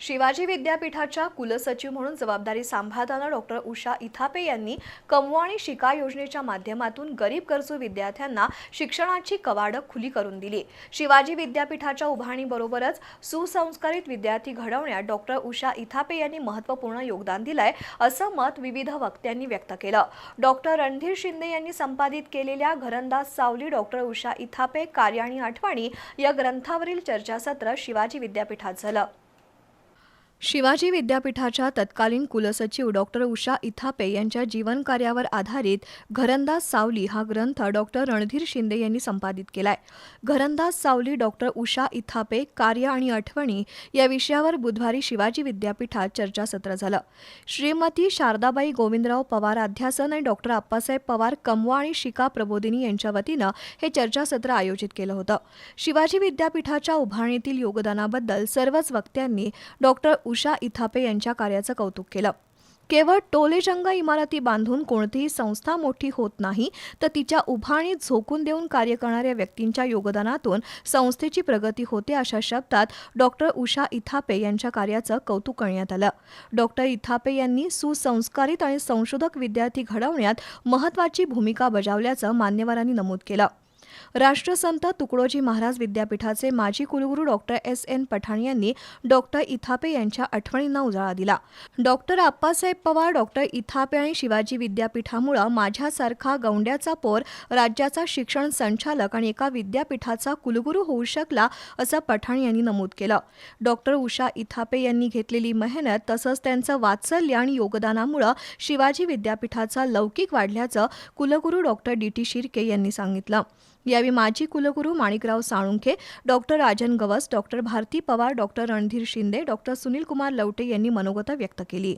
शिवाजी विद्यापीठाच्या कुलसचिव म्हणून जबाबदारी सांभाळताना डॉक्टर उषा इथापे यांनी कमवा आणि शिका योजनेच्या माध्यमातून गरीब गरजू विद्यार्थ्यांना शिक्षणाची कवाडं खुली करून दिली. शिवाजी विद्यापीठाच्या उभारणीबरोबरच सुसंस्कारित विद्यार्थी घडवण्यात डॉक्टर उषा इथापे यांनी महत्त्वपूर्ण योगदान दिलंय असं मत विविध वक्त्यांनी व्यक्त केलं. डॉक्टर रणधीर शिंदे यांनी संपादित केलेल्या घरंदाज सावली डॉक्टर उषा इथापे कार्य आणि आठवणी या ग्रंथावरील चर्चासत्र शिवाजी विद्यापीठात झालं. शिवाजी विद्यापीठाच्या तत्कालीन कुलसचिव डॉक्टर उषा इथापे यांच्या जीवनकार्यावर आधारित घरंदाज सावली हा ग्रंथ डॉक्टर रणधीर शिंदे यांनी संपादित केलाय. घरंदाज सावली डॉक्टर उषा इथापे कार्य आणि आठवणी या विषयावर बुधवारी शिवाजी विद्यापीठात चर्चासत्र झालं. श्रीमती शारदाबाई गोविंदराव पवार अध्यासन आणि डॉक्टर आप्पासाहेब पवार कमवा आणि शिका प्रबोधिनी यांच्या वतीनं हे चर्चासत्र आयोजित केलं होतं. शिवाजी विद्यापीठाच्या उभारणीतील योगदानाबद्दल सर्वच वक्त्यांनी डॉक्टर उषा इथापे यांच्या कार्याचं कौतुक केलं. केवळ टोलेजंग इमारती बांधून कोणतीही संस्था मोठी होत नाही तर तिच्या उभारणीत झोकून देऊन कार्य करणाऱ्या व्यक्तींच्या योगदानातून संस्थेची प्रगती होते अशा शब्दात डॉक्टर उषा इथापे यांच्या कार्याचं कौतुक करण्यात आलं. डॉक्टर इथापे यांनी सुसंस्कारित आणि संशोधक विद्यार्थी घडवण्यात महत्त्वाची भूमिका बजावल्याचं मान्यवरांनी नमूद केलं. राष्ट्रसंत तुकडोजी महाराज विद्यापीठाचे माजी कुलगुरू डॉक्टर एस एन पठाण यांनी डॉक्टर इथापे यांच्या आठवणींना उजाळा दिला. डॉक्टर आप्पासाहेब पवार डॉक्टर इथापे आणि शिवाजी विद्यापीठामुळं माझ्यासारखा गौंड्याचा पोर राज्याचा शिक्षण संचालक आणि एका विद्यापीठाचा कुलगुरू होऊ शकला असं पठाण यांनी नमूद केलं. डॉक्टर उषा इथापे यांनी घेतलेली मेहनत तसंच त्यांचं वात्सल्य आणि योगदानामुळं शिवाजी विद्यापीठाचा लौकिक वाढल्याचं कुलगुरू डॉक्टर डी टी शिर्के यांनी सांगितलं. यावेळी माजी कुलगुरू Manikrao Salunkhe doctor Rajan Gavas doctor Bharati Pawar doctor Randhir Shinde doctor Sunil Kumar Lavate यांनी मनोगत व्यक्त केली.